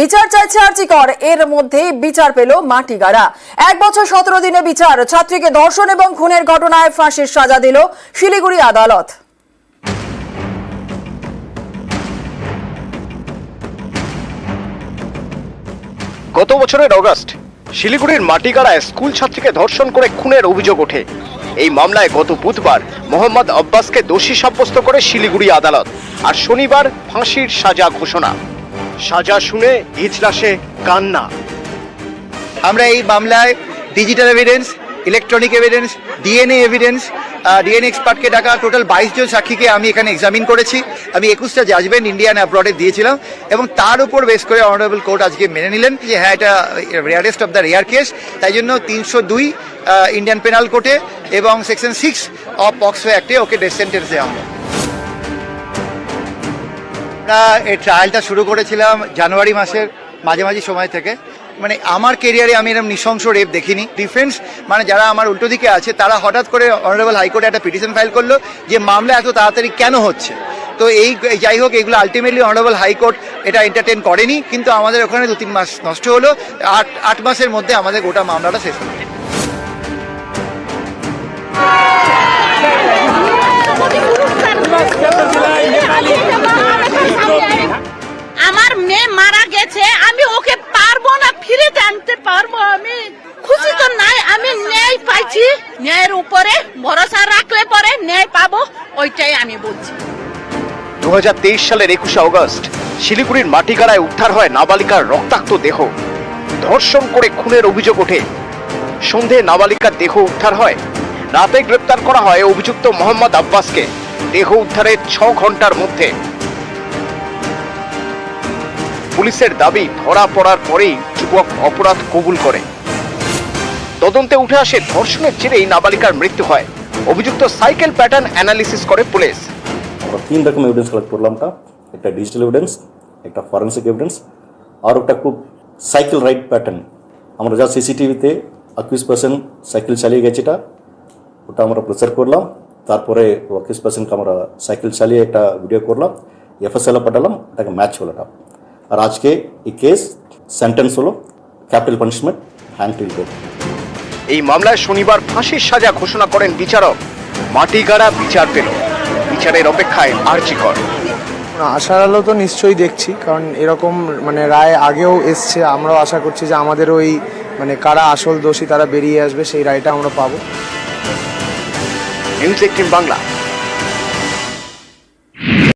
বিচার চাইছে আর্জিকর। এর মধ্যে বিচার পেল মাটিগাড়া। এক বছর সতেরো দিনে বিচার। ছাত্রীকে ধর্ষণ এবং খুনের ঘটনায় ফাঁসির সাজা দিল শিলিগুড়ি আদালত। গত বছরের অগস্ট, শিলিগুড়ির মাটিগাড়ায় স্কুল ছাত্রীকে ধর্ষণ করে খুনের অভিযোগ ওঠে। এই মামলায় গত বুধবার মোহাম্মদ আব্বাসকে দোষী সাব্যস্ত করে শিলিগুড়ি আদালত। আর শনিবার ফাঁসির সাজা ঘোষণা। সাজা শুনে ইজলাসে কান্না। আমরা এই মামলায় digital evidence electronic evidence DNA evidence DNA এক্সপার্টকে ডাকা টোটাল বাইশ জন সাক্ষীকে আমি এখানে এক্সামিন করেছি। আমি একুশটা জাজমেন্ট ইন্ডিয়ান অ্যাব্রডে দিয়েছিলাম এবং তার উপর বেস করে অনারেবল কোর্ট আজকে মেনে নিলেন যে হ্যাঁ এটা rarest of the rare case তাই জন্য তিনশো দুই ইন্ডিয়ান পেনাল কোর্টে এবং সেকশন সিক্স অফ পক্সো অ্যাক্টে ওকে ডেথ সেন্টেন্স দেওয়া হলো আমরা এই ট্রায়ালটা শুরু করেছিলাম জানুয়ারি মাসের মাঝামাঝি সময় থেকে। মানে আমার কেরিয়ারে আমি এরকম নৃশংস রেপ দেখিনি। ডিফেন্স মানে যারা আমার উল্টো দিকে আছে, তারা হঠাৎ করে অনারেবল হাইকোর্টে একটা পিটিশন ফাইল করল যে মামলা এত তাড়াতাড়ি কেন হচ্ছে? তো এই যাই হোক, এগুলো আলটিমেটলি অনারেবল হাইকোর্ট এটা এন্টারটেন করেনি, কিন্তু আমাদের ওখানে দু তিন মাস নষ্ট হলো। আট আট মাসের মধ্যে আমাদের গোটা মামলাটা শেষ হলো। আমার মেয়ে মারা গেছে, আমি ওকে পারব না, ফিরে আনতে পারব আমি। খুশি তো নাই, আমি ন্যায় পাইছি, ন্যায়ের উপরে ভরসা রাখলে পরে ন্যায় পাবো, ওইটাই আমি বলছি। দু সালের একুশে অগস্ট, শিলিগুড়ির মাটিগাড়ায় উদ্ধার হয় নাবালিকার রক্তাক্ত দেহ। ধর্ষণ করে খুনের অভিযোগ ওঠে। সন্ধে নাবালিকার দেহ উদ্ধার হয়। রাতে গ্রেপ্তার করা হয় অভিযুক্ত মোহাম্মদ আব্বাসকে। দেহ উদ্ধারের ছ ঘণ্টার মধ্যে। পুলিশের দাবি ধরা পড়ার পরেই যুবক অপরাধ কবুল করে। তদন্তে উঠে আসে ধর্ষণের জেরেই নাবালিকার মৃত্যু হয়। অভিযুক্ত সাইকেল প্যাটার্ন অ্যানালিসিস করে পুলিশ। আমরা তিন রকম এভিডেন্স কালেক্ট করলাম একটা ডিজিটাল এভিডেন্স একটা ফরেন্সিক এভিডেন্স আর একটা খুব সাইকেল রাইড প্যাটার্ন আমরা যা সিসিটিভিতে একুশ পার্সেন্ট সাইকেল চালিয়ে গেছে এটা ওটা আমরা প্রচার করলাম, তারপরে একুশ পার্সেন্টকে আমরা সাইকেল চালিয়ে একটা ভিডিও করলাম এফএসএল পাঠালাম, এটাকে ম্যাচ হলো এটা আর আজকে এই কেস সেন্টেন্স হলো ক্যাপিটাল পানিশমেন্ট হ্যান্ড ডেথ এই মামলায় শনিবার ফাঁসির সাজা ঘোষণা করেন বিচারক। মাটিগাড়া বিচার পেল। বিচারের অপেক্ষায় আর্জিকর না, আশার আলো তো নিশ্চয়ই দেখছি কারণ এরকম মানে রায় আগেও এসছে। আমরাও আশা করছি যে আমাদের ওই মানে কারা আসল দোষী তারা বেরিয়ে আসবে সেই রায়টা আমরা পাবো। News eighteen Bangla.